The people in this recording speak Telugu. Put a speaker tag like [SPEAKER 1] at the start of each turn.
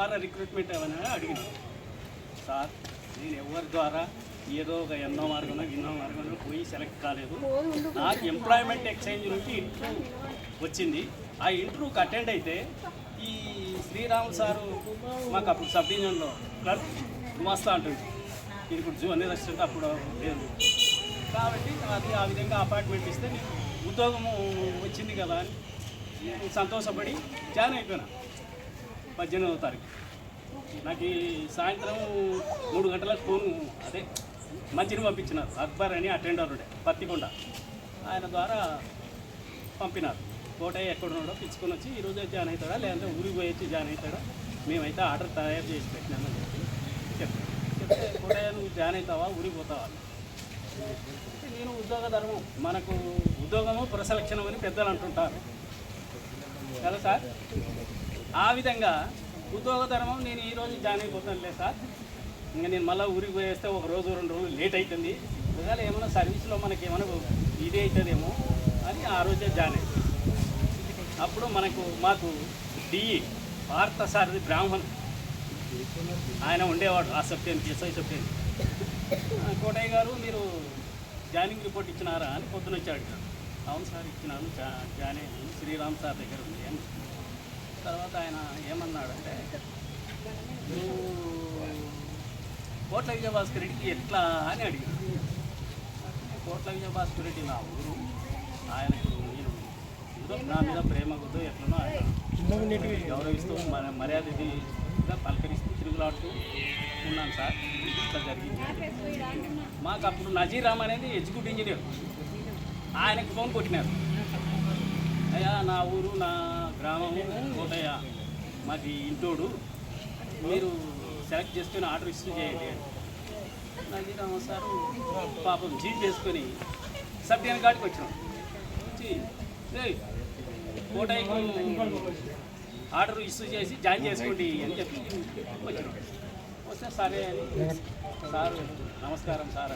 [SPEAKER 1] ద్వారా రిక్రూట్మెంట్ ఏమైనా అడిగింది సార్ నేను ఎవరి ద్వారా ఏదో ఒక ఎన్నో మార్గంలో ఎన్నో మార్గంలో పోయి సెలెక్ట్ కాలేదు. నాకు ఎంప్లాయ్మెంట్ ఎక్స్చేంజ్ నుంచి ఇంటర్వ్యూ వచ్చింది. ఆ ఇంటర్వ్యూకి అటెండ్ అయితే ఈ శ్రీరామ్ సారు మాకు అప్పుడు సబ్ డివిజన్లో క్లర్క్ గుమాస్తా అంటుంది ఇది ఇప్పుడు అనేది వచ్చింది అప్పుడు లేదు. కాబట్టి అది ఆ విధంగా అపార్ట్మెంట్ ఇస్తే నీకు ఉద్యోగము వచ్చింది కదా అని సంతోషపడి జాయిన్ అయిపోయినా. పద్దెనిమిదవ తారీఖు. నాకు ఈ సాయంత్రం మూడు గంటలకు ఫోన్ అదే మంచిని పంపించినారు. అక్బర్ అని అటెండర్ ఉండే పత్తికొండ. ఆయన ద్వారా పంపినారు. కోటయ్య ఎక్కడున్నాడో పిచ్చుకొని వచ్చి ఈరోజే జాయిన్ అవుతాడా? లేదంటే ఊరికి పోయి వచ్చి జాయిన్ అవుతాడా? మేమైతే ఆర్డర్ తయారు చేసి పెట్టినామని చెప్పి చెప్పాను చెప్తే కోటయ్య నువ్వు జాయిన్ అవుతావా? ఊరికి పోతావా? నేను ఉద్యోగ ధర్మం మనకు ఉద్యోగము ప్రసలక్షణం అని పెద్దలు అంటుంటారు. కదా సార్? ఆ విధంగా ఉద్యోగ ధర్మం నేను ఈరోజు జాయిన్ అయిపోతాను లేదు సార్. ఇంకా నేను మళ్ళీ ఊరికి పోయేస్తే ఒక రోజు రెండు రోజులు లేట్ అవుతుంది ఒకవేళ ఏమైనా సర్వీస్లో మనకి ఏమైనా ఇదే అవుతుందేమో అని ఆ రోజే జాయిన్ అయ్యింది అప్పుడు మనకు మాకు డిఈ భారత సారథి బ్రాహ్మణ్ ఆయన ఉండేవాడు ఆ సబ్జెక్ట్ ఎస్ఐ సబ్జెక్ట్ కోటయ్య గారు మీరు జాయినింగ్ రిపోర్ట్ ఇచ్చినారా అని పొద్దున వచ్చాడు. అవును సార్ ఇచ్చినాను జా జాయిన్ శ్రీరామ్ సార్ దగ్గర ఉంది అని. తర్వాత ఆయన ఏమన్నాడంటే నువ్వు కోట్ల విజయభాస్కర్ రెడ్డికి ఎట్లా? అని అడిగాడు. కోట్ల విజయభాస్కర్ రెడ్డి నా ఊరు. ఆయన నేను నా మీద ప్రేమ కొద్దో ఎట్లనో ఆయన గౌరవిస్తూ మన మర్యాద పలకరిస్తూ తిరుగులాడుతూ ఉన్నాను సార్. ఇట్లా జరిగింది. మాకు అప్పుడు నజీరామ్ అనేది ఎగ్జిక్యూటివ్ ఇంజనీర్. ఆయనకు ఫోన్ కొట్టినారు. అయ్యా నా ఊరు నా గ్రామము కోటయ్య మాది ఇంటోడు. మీరు సెలెక్ట్ చేసుకుని ఆర్డర్ ఇష్యూ చేయండి నజీరామ సారు పాపం జీప్ చేసుకొని సబ్జియన్ కార్డుకి వచ్చినాం. వచ్చి కోటయ్యకు ఆర్డర్ ఇష్యూ చేసి జాయిన్ చేసుకోండి అని చెప్పి వచ్చినాం. వస్తే సరే అని సార్ నమస్కారం సార్